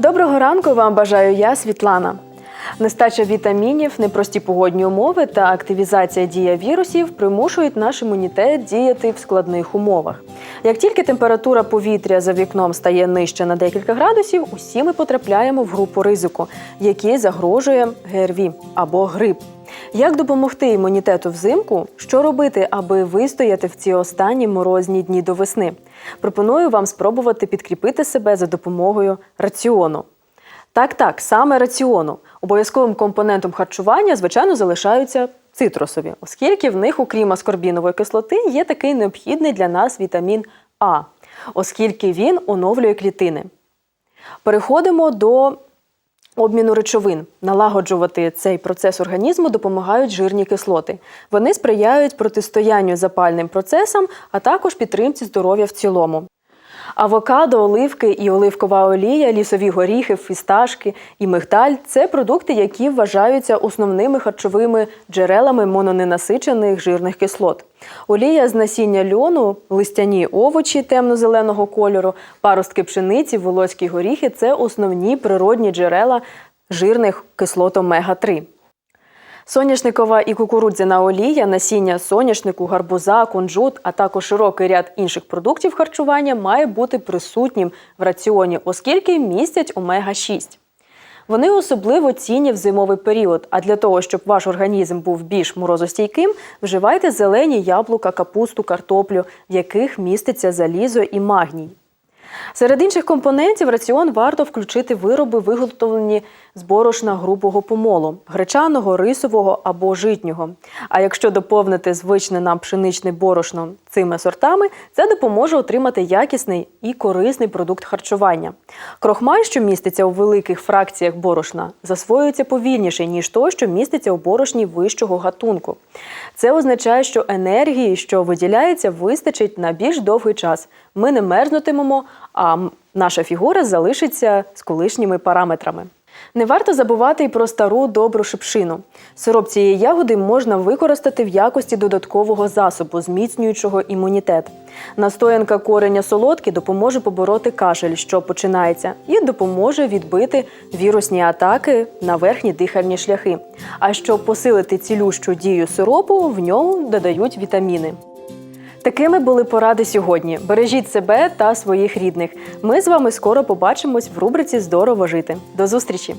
Доброго ранку вам бажаю я, Світлана. Нестача вітамінів, непрості погодні умови та активізація дія вірусів примушують наш імунітет діяти в складних умовах. Як тільки температура повітря за вікном стає нижче на декілька градусів, усі ми потрапляємо в групу ризику, який загрожує ГРВІ або грип. Як допомогти імунітету взимку? Що робити, аби вистояти в ці останні морозні дні до весни? Пропоную вам спробувати підкріпити себе за допомогою раціону. Так, так, саме раціону. Обов'язковим компонентом харчування, звичайно, залишаються цитрусові, оскільки в них, окрім аскорбінової кислоти, є такий необхідний для нас вітамін А, оскільки він оновлює клітини. Переходимо до обміну речовин. Налагоджувати цей процес організму допомагають жирні кислоти. Вони сприяють протистоянню запальним процесам, а також підтримці здоров'я в цілому. Авокадо, оливки і оливкова олія, лісові горіхи, фісташки і мигдаль це продукти, які вважаються основними харчовими джерелами мононенасичених жирних кислот. Олія з насіння льону, листяні овочі темно-зеленого кольору, паростки пшениці, волоські горіхи це основні природні джерела жирних кислот омега-3. Соняшникова і кукурудзяна олія, насіння соняшнику, гарбуза, кунжут, а також широкий ряд інших продуктів харчування має бути присутнім в раціоні, оскільки містять омега-6. Вони особливо цінні в зимовий період. А для того, щоб ваш організм був більш морозостійким, вживайте зелені яблука, капусту, картоплю, в яких міститься залізо і магній. Серед інших компонентів раціон варто включити вироби, виготовлені з борошна грубого помолу гречаного, рисового або житнього. А якщо доповнити звичне нам пшеничне борошно цими сортами, це допоможе отримати якісний і корисний продукт харчування. Крохмаль, що міститься у великих фракціях борошна, засвоюється повільніше, ніж той, що міститься у борошні вищого гатунку. Це означає, що енергії, що виділяється, вистачить на більш довгий час. Ми не мерзнутимемо, а наша фігура залишиться з колишніми параметрами. Не варто забувати і про стару добру шипшину. Сироп цієї ягоди можна використати в якості додаткового засобу, зміцнюючого імунітет. Настоянка кореня солодки допоможе побороти кашель, що починається, і допоможе відбити вірусні атаки на верхні дихальні шляхи. А щоб посилити цілющу дію сиропу, в ньому додають вітаміни. Такими були поради сьогодні. Бережіть себе та своїх рідних. Ми з вами скоро побачимось в рубриці Здорово жити. До зустрічі!